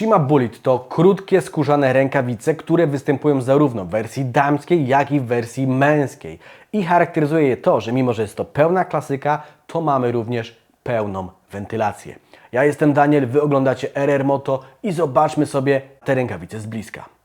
Shima Bullet to krótkie skórzane rękawice, które występują zarówno w wersji damskiej, jak i w wersji męskiej. I charakteryzuje je to, że mimo, że jest to pełna klasyka, to mamy również pełną wentylację. Ja jestem Daniel, Wy oglądacie RR Moto i zobaczmy sobie te rękawice z bliska.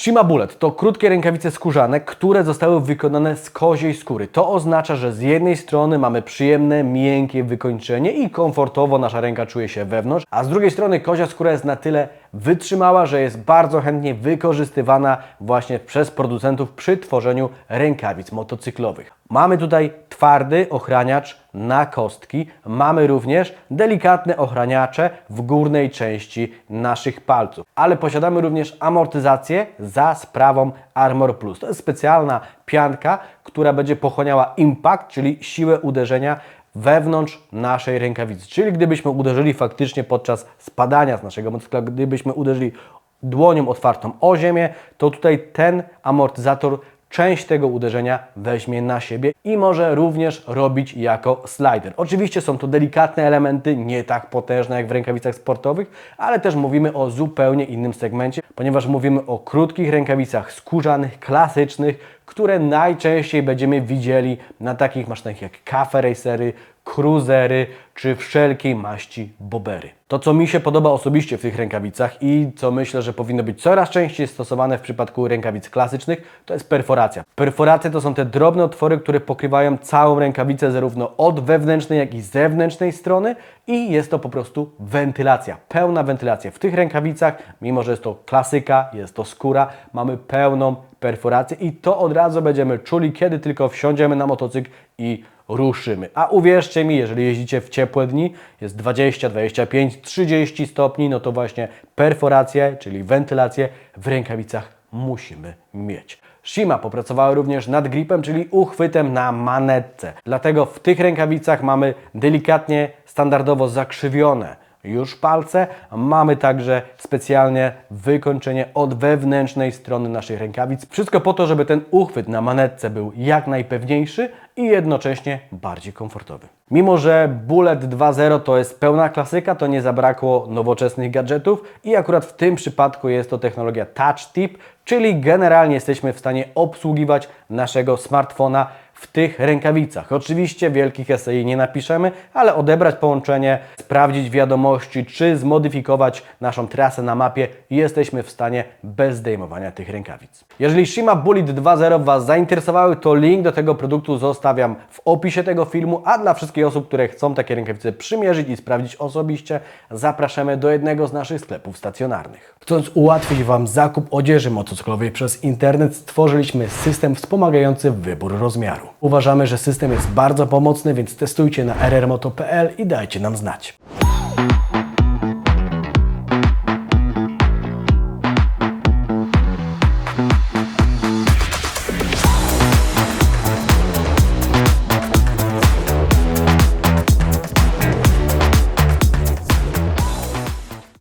Shima Bullet to krótkie rękawice skórzane, które zostały wykonane z koziej skóry. To oznacza, że z jednej strony mamy przyjemne, miękkie wykończenie i komfortowo nasza ręka czuje się wewnątrz, a z drugiej strony kozia skóra jest na tyle wytrzymała, że jest bardzo chętnie wykorzystywana właśnie przez producentów przy tworzeniu rękawic motocyklowych. Mamy tutaj twardy ochraniacz na kostki, mamy również delikatne ochraniacze w górnej części naszych palców, ale posiadamy również amortyzację za sprawą Armor Plus. To jest specjalna pianka, która będzie pochłaniała impact, czyli siłę uderzenia wewnątrz naszej rękawicy. Czyli gdybyśmy uderzyli faktycznie podczas spadania z naszego motocykla, gdybyśmy uderzyli dłonią otwartą o ziemię, to tutaj ten amortyzator część tego uderzenia weźmie na siebie i może również robić jako slider. Oczywiście są to delikatne elementy, nie tak potężne jak w rękawicach sportowych, ale też mówimy o zupełnie innym segmencie, ponieważ mówimy o krótkich rękawicach skórzanych, klasycznych, które najczęściej będziemy widzieli na takich maszynach jak cafe racery, cruisery czy wszelkiej maści bobery. To, co mi się podoba osobiście w tych rękawicach i co myślę, że powinno być coraz częściej stosowane w przypadku rękawic klasycznych, to jest perforacja. Perforacje to są te drobne otwory, które pokrywają całą rękawicę zarówno od wewnętrznej, jak i zewnętrznej strony i jest to po prostu wentylacja, pełna wentylacja. W tych rękawicach, mimo że jest to klasyka, jest to skóra, mamy pełną perforację i to od razu będziemy czuli, kiedy tylko wsiądziemy na motocykl i ruszymy. A uwierzcie mi, jeżeli jeździcie w ciepłe dni, jest 20, 25, 30 stopni, no to właśnie perforację, czyli wentylację w rękawicach musimy mieć. Shima popracowała również nad gripem, czyli uchwytem na manetce. Dlatego w tych rękawicach mamy delikatnie, standardowo zakrzywione już palce. Mamy także specjalnie wykończenie od wewnętrznej strony naszych rękawic. Wszystko po to, żeby ten uchwyt na manetce był jak najpewniejszy i jednocześnie bardziej komfortowy. Mimo, że Bullet 2.0 to jest pełna klasyka, to nie zabrakło nowoczesnych gadżetów i akurat w tym przypadku jest to technologia Touch Tip, czyli generalnie jesteśmy w stanie obsługiwać naszego smartfona w tych rękawicach. Oczywiście wielkich esei nie napiszemy, ale odebrać połączenie, sprawdzić wiadomości, czy zmodyfikować naszą trasę na mapie jesteśmy w stanie bez zdejmowania tych rękawic. Jeżeli Shima Bullet 2.0 Was zainteresowały, to link do tego produktu zostawiam w opisie tego filmu, a dla wszystkich osób, które chcą takie rękawice przymierzyć i sprawdzić osobiście, zapraszamy do jednego z naszych sklepów stacjonarnych. Chcąc ułatwić Wam zakup odzieży motocyklowej przez internet, stworzyliśmy system wspomagający wybór rozmiaru. Uważamy, że system jest bardzo pomocny, więc testujcie na rrmoto.pl i dajcie nam znać.